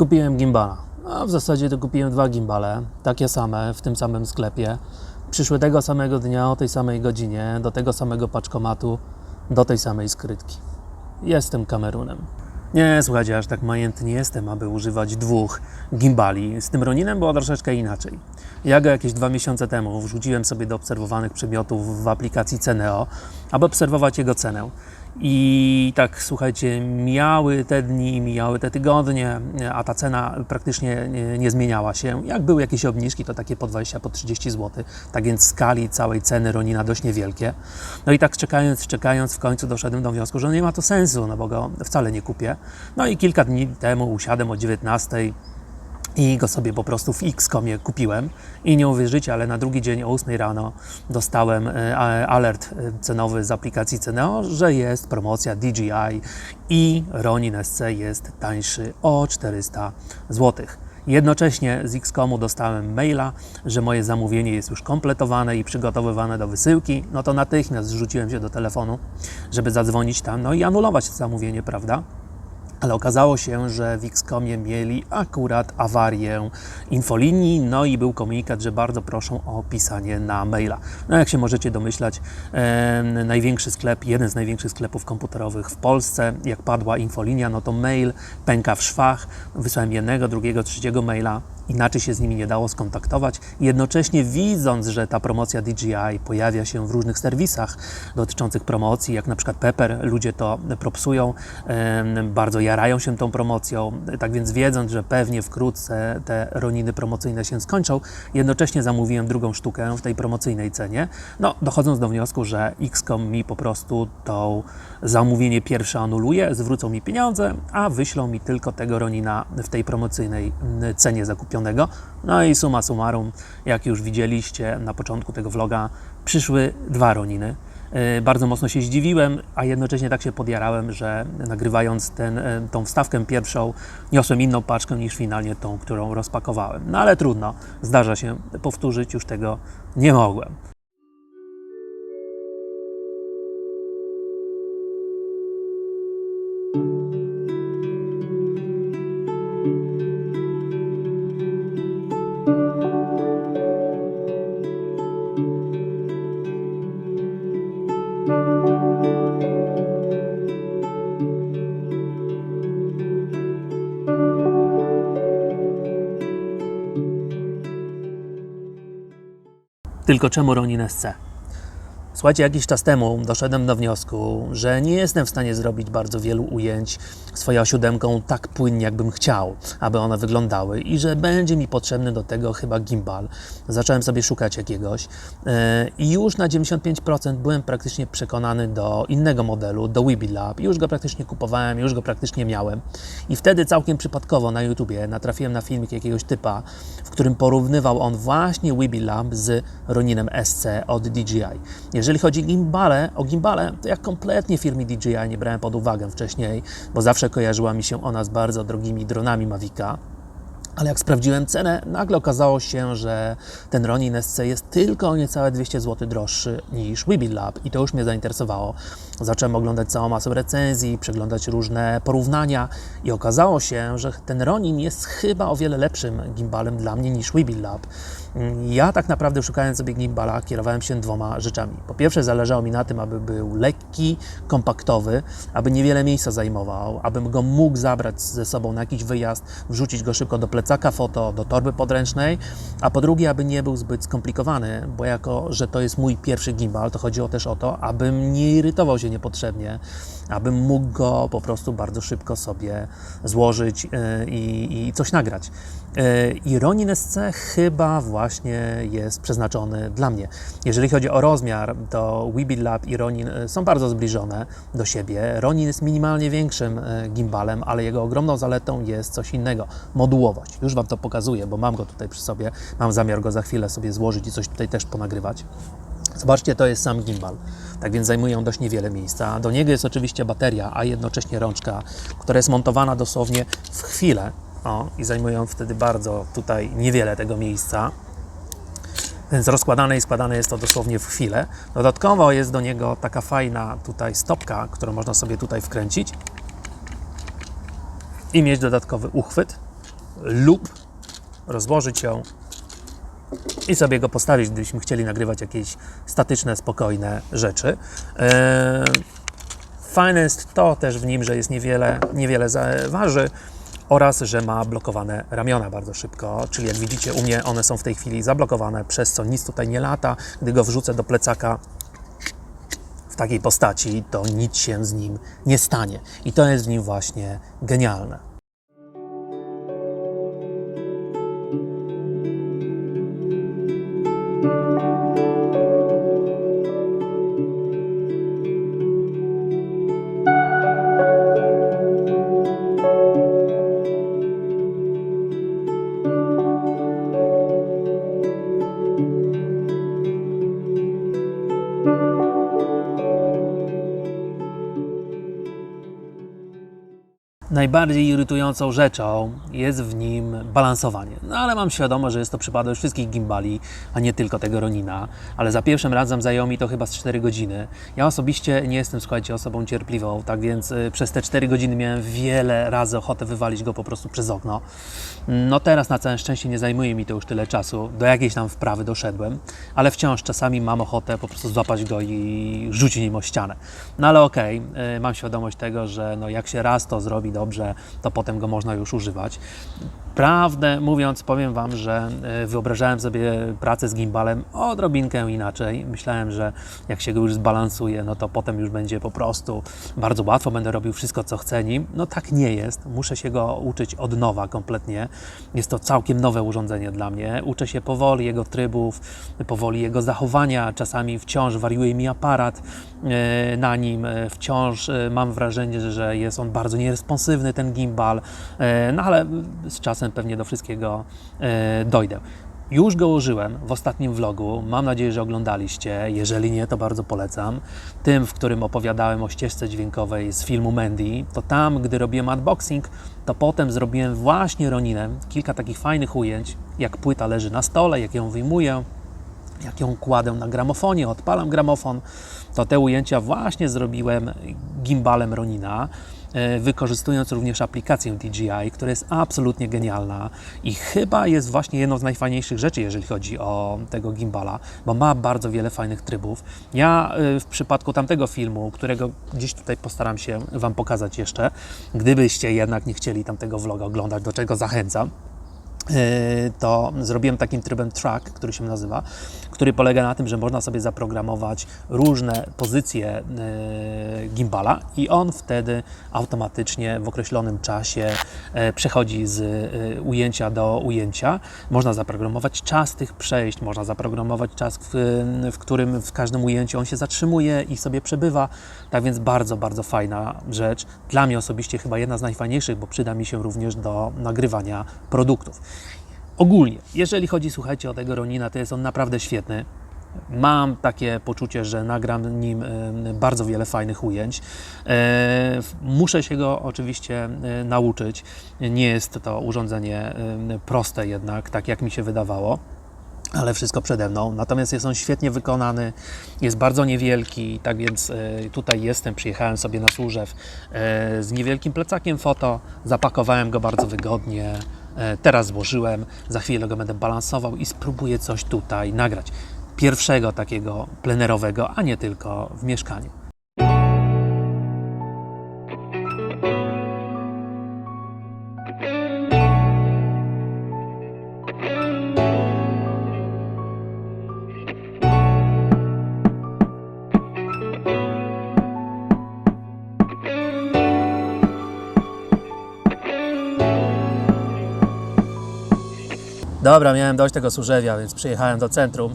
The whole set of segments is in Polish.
Kupiłem gimbala. A w zasadzie to kupiłem dwa gimbale, takie same, w tym samym sklepie. Przyszły tego samego dnia, o tej samej godzinie, do tego samego paczkomatu, do tej samej skrytki. Jestem Kamerunem. Nie, słuchajcie, aż tak majętny jestem, aby używać dwóch gimbali. Z tym Roninem było troszeczkę inaczej. Ja go jakieś dwa miesiące temu wrzuciłem sobie do obserwowanych przedmiotów w aplikacji Ceneo, aby obserwować jego cenę. I tak, słuchajcie, mijały te dni, mijały te tygodnie, a ta cena praktycznie nie, nie zmieniała się. Jak były jakieś obniżki, to takie po 20, po 30 zł. Tak więc skali całej ceny Ronina dość niewielkie. No i tak czekając, czekając, w końcu doszedłem do wniosku, że nie ma to sensu, no bo go wcale nie kupię. No i kilka dni temu usiadłem o 19 i go sobie po prostu w X-komie kupiłem i nie uwierzycie, ale na drugi dzień o 8 rano dostałem e, alert e, cenowy z aplikacji Ceneo, że jest promocja DJI i Ronin SC jest tańszy o 400 zł. Jednocześnie z X-komu dostałem maila, że moje zamówienie jest już kompletowane i przygotowywane do wysyłki. No to natychmiast zrzuciłem się do telefonu, żeby zadzwonić tam, no i anulować zamówienie, prawda? Ale okazało się, że w Xcomie mieli akurat awarię infolinii, no i był komunikat, że bardzo proszą o pisanie na maila. No jak się możecie domyślać, em, największy sklep, jeden z największych sklepów komputerowych w Polsce, jak padła infolinia, no to mail pęka w szwach. Wysłałem jednego, drugiego, trzeciego maila, inaczej się z nimi nie dało skontaktować. Jednocześnie widząc, że ta promocja DJI pojawia się w różnych serwisach dotyczących promocji, jak na przykład Pepper, ludzie to propsują, bardzo jarają się tą promocją, tak więc wiedząc, że pewnie wkrótce te roniny promocyjne się skończą, jednocześnie zamówiłem drugą sztukę w tej promocyjnej cenie, no dochodząc do wniosku, że XCOM mi po prostu to zamówienie pierwsze anuluje, zwrócą mi pieniądze, a wyślą mi tylko tego ronina w tej promocyjnej cenie zakupionego. No i summa summarum, jak już widzieliście na początku tego vloga, przyszły dwa roniny. Yy, Bardzo mocno się zdziwiłem, a jednocześnie tak się podjarałem, że nagrywając ten, e, tą wstawkę pierwszą, niosłem inną paczkę niż finalnie tą, którą rozpakowałem. No ale trudno, zdarza się, powtórzyć już tego nie mogłem. Tylko czemu Ronin SC? Słuchajcie, jakiś czas temu doszedłem do wniosku, że nie jestem w stanie zrobić bardzo wielu ujęć swoją siódemką tak płynnie, jakbym chciał, aby one wyglądały i że będzie mi potrzebny do tego chyba gimbal. Zacząłem sobie szukać jakiegoś yy, i już na 95% byłem praktycznie przekonany do innego modelu, do Weeby Lab. Już go praktycznie kupowałem, już go praktycznie miałem. I wtedy całkiem przypadkowo na YouTubie natrafiłem na filmik jakiegoś typa, w którym porównywał on właśnie Weeby Lab z Roninem SC od DJI. Jeżeli chodzi gimbale, o gimbale, to ja kompletnie firmy DJI nie brałem pod uwagę wcześniej, bo zawsze kojarzyła mi się ona z bardzo drogimi dronami Mavica. Ale jak sprawdziłem cenę, nagle okazało się, że ten Ronin SC jest tylko o niecałe 200 zł droższy niż Weeby Lab i to już mnie zainteresowało. Zacząłem oglądać całą masę recenzji, przeglądać różne porównania i okazało się, że ten Ronin jest chyba o wiele lepszym gimbalem dla mnie niż Weeby Lab. Ja tak naprawdę szukając sobie gimbala kierowałem się dwoma rzeczami. Po pierwsze zależało mi na tym, aby był lekki, kompaktowy, aby niewiele miejsca zajmował, abym go mógł zabrać ze sobą na jakiś wyjazd, wrzucić go szybko do plecaka foto, do torby podręcznej, a po drugie, aby nie był zbyt skomplikowany, bo jako, że to jest mój pierwszy gimbal, to chodziło też o to, abym nie irytował się niepotrzebnie, abym mógł go po prostu bardzo szybko sobie złożyć yy, i, i coś nagrać. Yy, I Ronin SC chyba właśnie jest przeznaczony dla mnie. Jeżeli chodzi o rozmiar, to Weeby Lab i Ronin yy, są bardzo zbliżone do siebie. Ronin jest minimalnie większym gimbalem, ale jego ogromną zaletą jest coś innego modułowość. Już Wam to pokazuję, bo mam go tutaj przy sobie. Mam zamiar go za chwilę sobie złożyć i coś tutaj też ponagrywać. Zobaczcie, to jest sam gimbal. Tak więc zajmuje on dość niewiele miejsca. Do niego jest oczywiście bateria, a jednocześnie rączka, która jest montowana dosłownie w chwilę. O, i zajmuje on wtedy bardzo tutaj niewiele tego miejsca. Więc rozkładane i składane jest to dosłownie w chwilę. Dodatkowo jest do niego taka fajna tutaj stopka, którą można sobie tutaj wkręcić i mieć dodatkowy uchwyt. lub rozłożyć ją i sobie go postawić, gdybyśmy chcieli nagrywać jakieś statyczne, spokojne rzeczy. Fajne jest to też w nim, że jest niewiele, niewiele waży oraz, że ma blokowane ramiona bardzo szybko, czyli jak widzicie u mnie one są w tej chwili zablokowane, przez co nic tutaj nie lata. Gdy go wrzucę do plecaka w takiej postaci, to nic się z nim nie stanie. I to jest w nim właśnie genialne. Najbardziej irytującą rzeczą jest w nim balansowanie. No ale mam świadomość, że jest to przypadek wszystkich gimbali, a nie tylko tego Ronina. Ale za pierwszym razem zajęło mi to chyba z 4 godziny. Ja osobiście nie jestem, słuchajcie, osobą cierpliwą, tak więc y, przez te 4 godziny miałem wiele razy ochotę wywalić go po prostu przez okno. No teraz na całe szczęście nie zajmuje mi to już tyle czasu. Do jakiejś tam wprawy doszedłem, ale wciąż czasami mam ochotę po prostu złapać go i rzucić nim o ścianę. No ale okej, y, mam świadomość tego, że no jak się raz to zrobi dobrze, to potem go można już używać. Prawdę mówiąc, powiem Wam, że y, wyobrażałem sobie pracę z gimbalem odrobinkę inaczej. Myślałem, że jak się go już zbalansuje, no to potem już będzie po prostu bardzo łatwo, będę robił wszystko, co chcę nim. No tak nie jest. Muszę się go uczyć od nowa kompletnie. Jest to całkiem nowe urządzenie dla mnie. Uczę się powoli jego trybów, powoli jego zachowania. Czasami wciąż wariuje mi aparat e, na nim. E, Wciąż e, mam wrażenie, że jest on bardzo nieresponsywny, ten gimbal. E, No ale z czasem pewnie do wszystkiego e, dojdę. Już go użyłem w ostatnim vlogu. Mam nadzieję, że oglądaliście. Jeżeli nie, to bardzo polecam. Tym, w którym opowiadałem o ścieżce dźwiękowej z filmu Mandy, to tam, gdy robiłem unboxing, to potem zrobiłem właśnie Roninem kilka takich fajnych ujęć, jak płyta leży na stole, jak ją wyjmuję, jak ją kładę na gramofonie, odpalam gramofon, to te ujęcia właśnie zrobiłem gimbalem Ronina, wykorzystując również aplikację DJI, która jest absolutnie genialna i chyba jest właśnie jedną z najfajniejszych rzeczy, jeżeli chodzi o tego gimbala, bo ma bardzo wiele fajnych trybów. Ja e, w przypadku tamtego filmu, którego gdzieś tutaj postaram się Wam pokazać jeszcze, gdybyście jednak nie chcieli tamtego vloga oglądać, do czego zachęcam, to zrobiłem takim trybem track, który się nazywa, który polega na tym, że można sobie zaprogramować różne pozycje yy, gimbala i on wtedy automatycznie w określonym czasie e, przechodzi z ujęcia do ujęcia. Można zaprogramować czas tych przejść, można zaprogramować czas, w którym w każdym ujęciu on się zatrzymuje i sobie przebywa. Tak więc bardzo, bardzo fajna rzecz. Dla mnie osobiście chyba jedna z najfajniejszych, bo przyda mi się również do nagrywania produktów. Ogólnie, jeżeli chodzi, słuchajcie, o tego Ronina, to jest on naprawdę świetny. Mam takie poczucie, że nagram nim bardzo wiele fajnych ujęć. E, Muszę się go oczywiście e, nauczyć. Nie jest to urządzenie proste jednak, tak jak mi się wydawało ale wszystko przede mną. Natomiast jest on świetnie wykonany, jest bardzo niewielki, tak więc e, tutaj jestem, przyjechałem sobie na Służew z niewielkim plecakiem foto, zapakowałem go bardzo wygodnie, teraz złożyłem, za chwilę go będę balansował i spróbuję coś tutaj nagrać. Pierwszego takiego plenerowego, a nie tylko w mieszkaniu. Dobra, miałem dość tego służewia, więc przyjechałem do centrum.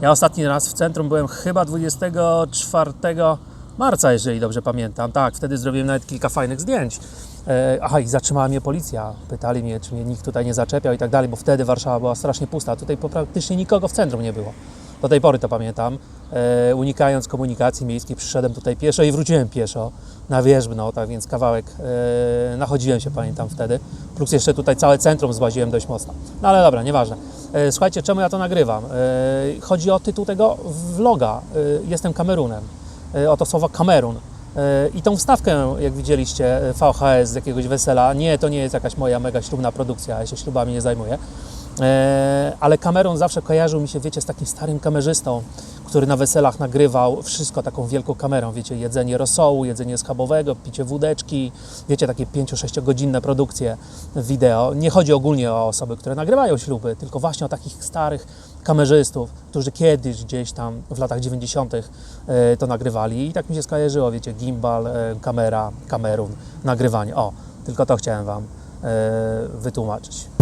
Ja ostatni raz w centrum byłem chyba 24 marca, jeżeli dobrze pamiętam. Tak, wtedy zrobiłem nawet kilka fajnych zdjęć. E, Aha, i zatrzymała mnie policja. Pytali mnie, czy mnie nikt tutaj nie zaczepiał i tak dalej, bo wtedy Warszawa była strasznie pusta. Tutaj praktycznie nikogo w centrum nie było. Do tej pory to pamiętam. E, unikając komunikacji miejskiej, przyszedłem tutaj pieszo i wróciłem pieszo na wierzbno, tak więc kawałek e, nachodziłem się, pamiętam wtedy. Plus jeszcze tutaj całe centrum złaziłem dość mocno. No ale dobra, nieważne. E, słuchajcie, czemu ja to nagrywam? Chodzi o tytuł tego vloga. Jestem Kamerunem. Oto słowo Kamerun. I tą wstawkę, jak widzieliście, VHS z jakiegoś wesela, nie, to nie jest jakaś moja mega ślubna produkcja, ja się ślubami nie zajmuję, ale kamerą zawsze kojarzył mi się, wiecie, z takim starym kamerzystą, który na weselach nagrywał wszystko taką wielką kamerą, wiecie, jedzenie rosołu, jedzenie schabowego, picie wódeczki, wiecie, takie 5-6 godzinne produkcje wideo. Nie chodzi ogólnie o osoby, które nagrywają śluby, tylko właśnie o takich starych kamerzystów, którzy kiedyś gdzieś tam w latach 90. e, to nagrywali i tak mi się skojarzyło, wiecie, gimbal, e, kamera, kamerun, nagrywanie. O, tylko to chciałem Wam e, wytłumaczyć.